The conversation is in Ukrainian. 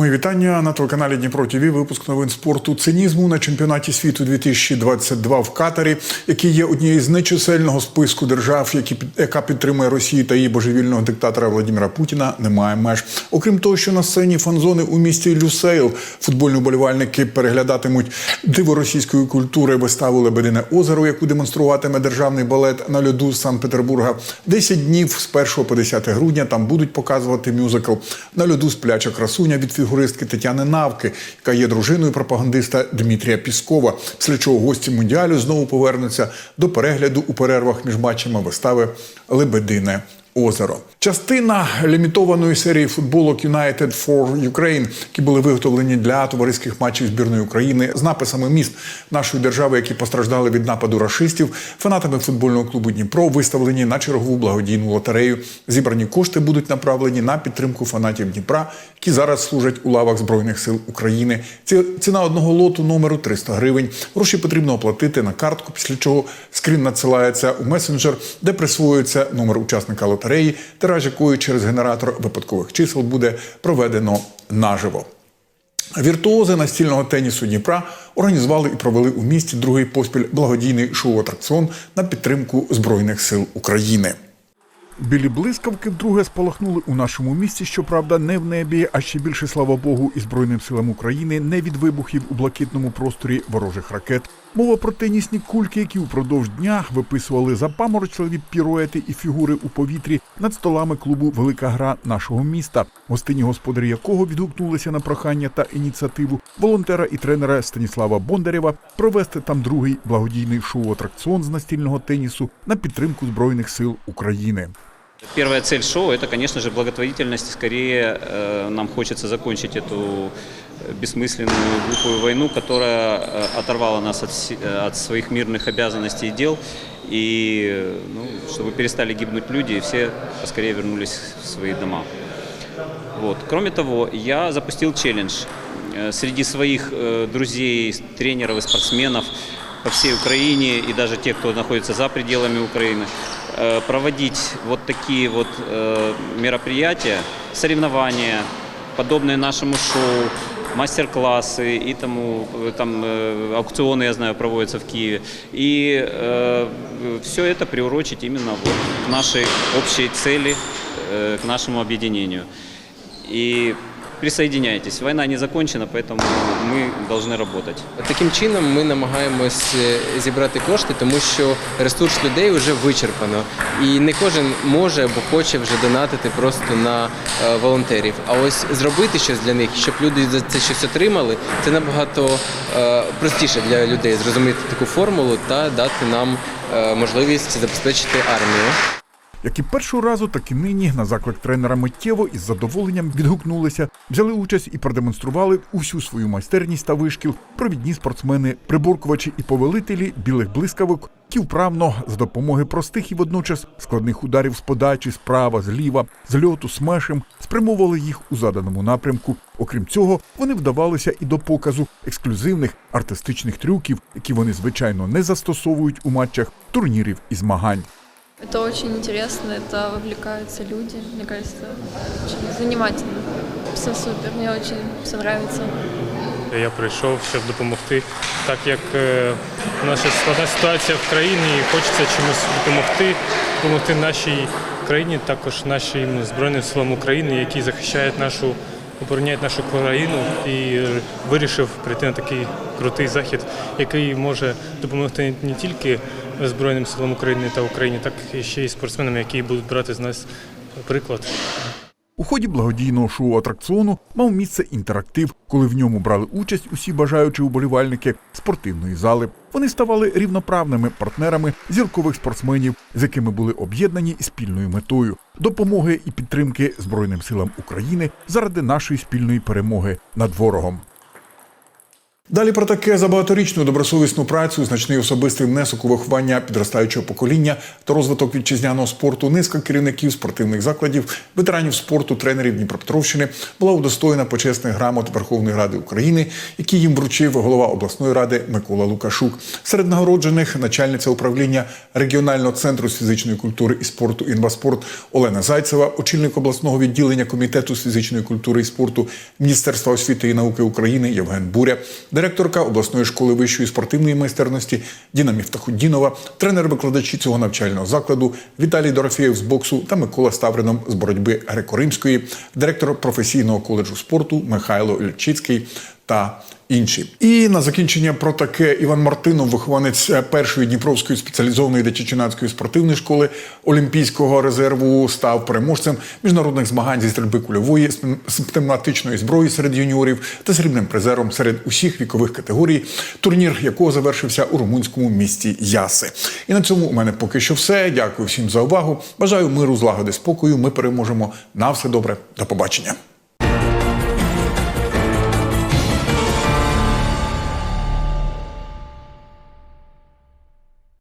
Мої вітання на телеканалі Дніпро ТВ. Випуск новин спорту цинізму на чемпіонаті світу 2022 в Катарі, який є однією з нечисельного списку держав, які яка підтримує Росію та її божевільного диктатора Владимира Путіна. Немає меж. Окрім того, що на сцені фан-зони у місті Люсейл футбольні вболівальники переглядатимуть диво російської культури виставу Лебедине озеро, яку демонструватиме державний балет на льоду Санкт-Петербурга. 10 днів з 1 по 10 грудня там будуть показувати мюзикл на льоду спляча красуня від фігуристки Тетяни Навки, яка є дружиною пропагандиста Дмитрія Піскова. Після чого гості мундіалю знову повернуться до перегляду у перервах між матчами вистави Лебедине. Озеро частина лімітованої серії футболок United for Ukraine, які були виготовлені для товариських матчів збірної України з написами міст нашої держави, які постраждали від нападу рашистів, фанатами футбольного клубу Дніпро виставлені на чергову благодійну лотерею. Зібрані кошти будуть направлені на підтримку фанатів Дніпра, які зараз служать у лавах збройних сил України. Ці- Ціна одного лоту номеру 300 гривень. Гроші потрібно оплатити на картку, після чого скрін надсилається у месенджер, де присвоюється номер учасника лотереї, тираж якої через генератор випадкових чисел буде проведено наживо. Віртуози настільного тенісу Дніпра організували і провели у місті другий поспіль благодійний шоу-атракціон на підтримку Збройних сил України. Білі блискавки вдруге спалахнули у нашому місті, щоправда, не в небі, а ще більше, слава Богу, і Збройним силам України не від вибухів у блакитному просторі ворожих ракет. Мова про тенісні кульки, які упродовж дня виписували запаморочливі піруети і фігури у повітрі над столами клубу Велика гра нашого міста, гостині господарі якого відгукнулися на прохання та ініціативу волонтера і тренера Станіслава Бондарєва провести там другий благодійний шоу-атракціон з настільного тенісу на підтримку збройних сил України. Первая цель шоу – это, конечно же, благотворительность. Скорее э, нам хочется закончить эту бессмысленную глупую войну, которая э, оторвала нас от, э, от своих мирных обязанностей и дел, и ну, чтобы перестали гибнуть люди, и все поскорее вернулись в свои дома. Вот. Кроме того, я запустил челлендж среди своих друзей, тренеров и спортсменов по всей Украине и даже тех, кто находится за пределами Украины, проводить вот такие вот э, мероприятия, соревнования, подобные нашему шоу, мастер-классы и тому, э, там э, аукционы, я знаю, проводятся в Киеве. И все это приурочить именно вот к нашей общей цели, э, к нашему объединению. И присоединяйтесь. Война не закончена, поэтому мы должны работать. Таким чином ми намагаємось е, зібрати кошти, тому що ресурс людей вже вичерпано, і не кожен може або хоче вже донатити просто на е, волонтерів. А ось зробити щось для них, щоб люди за це щось отримали, це набагато е, простіше для людей зрозуміти таку формулу та дати нам е, можливість забезпечити армію. Як і першого разу, так і нині на заклик тренера миттєво із задоволенням відгукнулися, взяли участь і продемонстрували усю свою майстерність та вишкіл провідні спортсмени, приборкувачі і повелителі білих блискавок, які вправно за допомоги простих і водночас складних ударів з подачі, справа, зліва, з льоту, смешем спрямовували їх у заданому напрямку. Окрім цього, вони вдавалися і до показу ексклюзивних артистичних трюків, які вони звичайно не застосовують у матчах турнірів і змагань. Это очень интересно, это вовлекаются люди. Мне кажется, очень занимательно. Все супер, мне очень все нравится. Я прийшов, щоб допомогти, так як е, у складна ситуація в країні, і хочеться чомусь допомогти, допомогти нашій країні, також нашим Збройним силам України, які захищають нашу, обороняють нашу країну, і вирішив прийти на такий крутий захід, який може допомогти не тільки Збройним силам України та Україні, так і ще й спортсменам, які будуть брати з нас приклад. У ході благодійного шоу-атракціону мав місце інтерактив, коли в ньому брали участь усі бажаючі уболівальники спортивної зали. Вони ставали рівноправними партнерами зіркових спортсменів, з якими були об'єднані спільною метою допомоги і підтримки Збройним силам України заради нашої спільної перемоги над ворогом. Далі про таке за багаторічну добросовісну працю, значний особистий внесок у виховання підростаючого покоління та розвиток вітчизняного спорту. Низка керівників спортивних закладів, ветеранів спорту, тренерів Дніпропетровщини була удостоєна почесних грамот Верховної Ради України, які їм вручив голова обласної ради Микола Лукашук. Серед нагороджених начальниця управління регіонального центру з фізичної культури і спорту «Інваспорт» Олена Зайцева, очільник обласного відділення комітету з фізичної культури і спорту Міністерства освіти і науки України Євген Буря, директорка обласної школи вищої спортивної майстерності Діна Міфтахуддінова, тренер-викладачі цього навчального закладу Віталій Дорофєєв з боксу та Микола Ставрином з боротьби греко-римської, директор професійного коледжу спорту Михайло Льчицький та інші. І на закінчення про таке Іван Мартинов, вихованець е, першої Дніпровської спеціалізованої дитячо-юнацької спортивної школи Олімпійського резерву, став переможцем міжнародних змагань зі стрільби кульової з зброї серед юніорів та срібним призером серед усіх вікових категорій, турнір якого завершився у румунському місті Яси. І на цьому у мене поки що все. Дякую всім за увагу. Бажаю миру, злагоди, спокою. Ми переможемо. На все добре. До побачення.